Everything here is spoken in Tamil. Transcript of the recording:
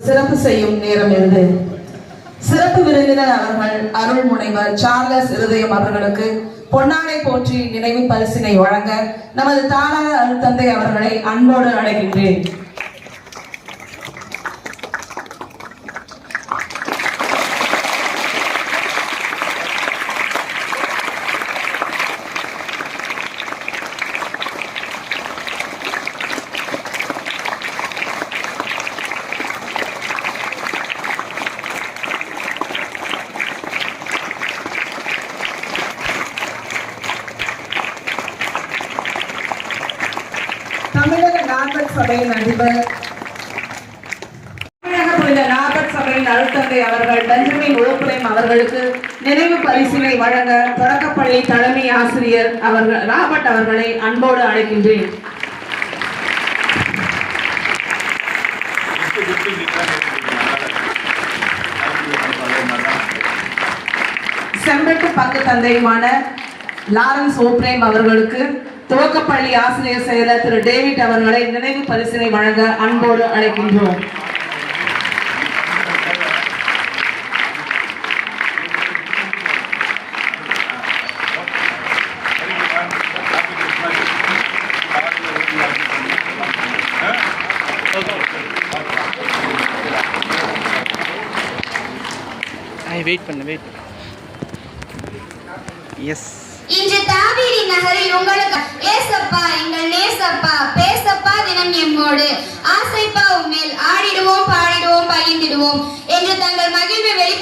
சிறப்பு செய்யும் நேரம் இது சிறப்பு விருந்தினர் அவர்கள் அருள் முனைவர் சார்லஸ் இருதயம் அவர்களுக்கு பொன்னாடை போற்றி நினைவு பரிசினை வழங்க நமது தானாக அருள் தந்தை அவர்களை அன்போடு அழைக்கின்றேன். தமிழக நாற்பட் சபையின் அதிபர். தமிழக புனித நாற்பட் சபையின் அருட்தந்தை அவர்கள் பெஞ்சமின் உழப்புரைம் அவர்களுக்கு நினைவு பரிசினை வழங்க தொடக்கப்பள்ளி தலைமை ஆசிரியர் அவர்கள் ராபர்ட் அவர்களை அன்போடு அழைக்கின்றேன். செம்பட்டு பங்கு தந்தையுமான லாரன்ஸ் ஓப்ரேம் அவர்களுக்கு துவக்கப்பள்ளி ஆசிரியர் செயலர் திரு டேவிட் அவர்களை நினைவு பரிசினை வழங்க அன்போடு அழைக்கின்றோம். ஐ வெயிட் பண்ணு வெயிட் எஸ் இன்று நகரில் உங்களுக்கு ஏசப்பா எங்கள் நேசப்பா பேசப்பா தினம் எம்மோடு. ஆசைப்பா உம்மேல் ஆடிடுவோம் பாடிடுவோம் பகிர்ந்திடுவோம் என்று தங்கள் மகிழ்வை வெளி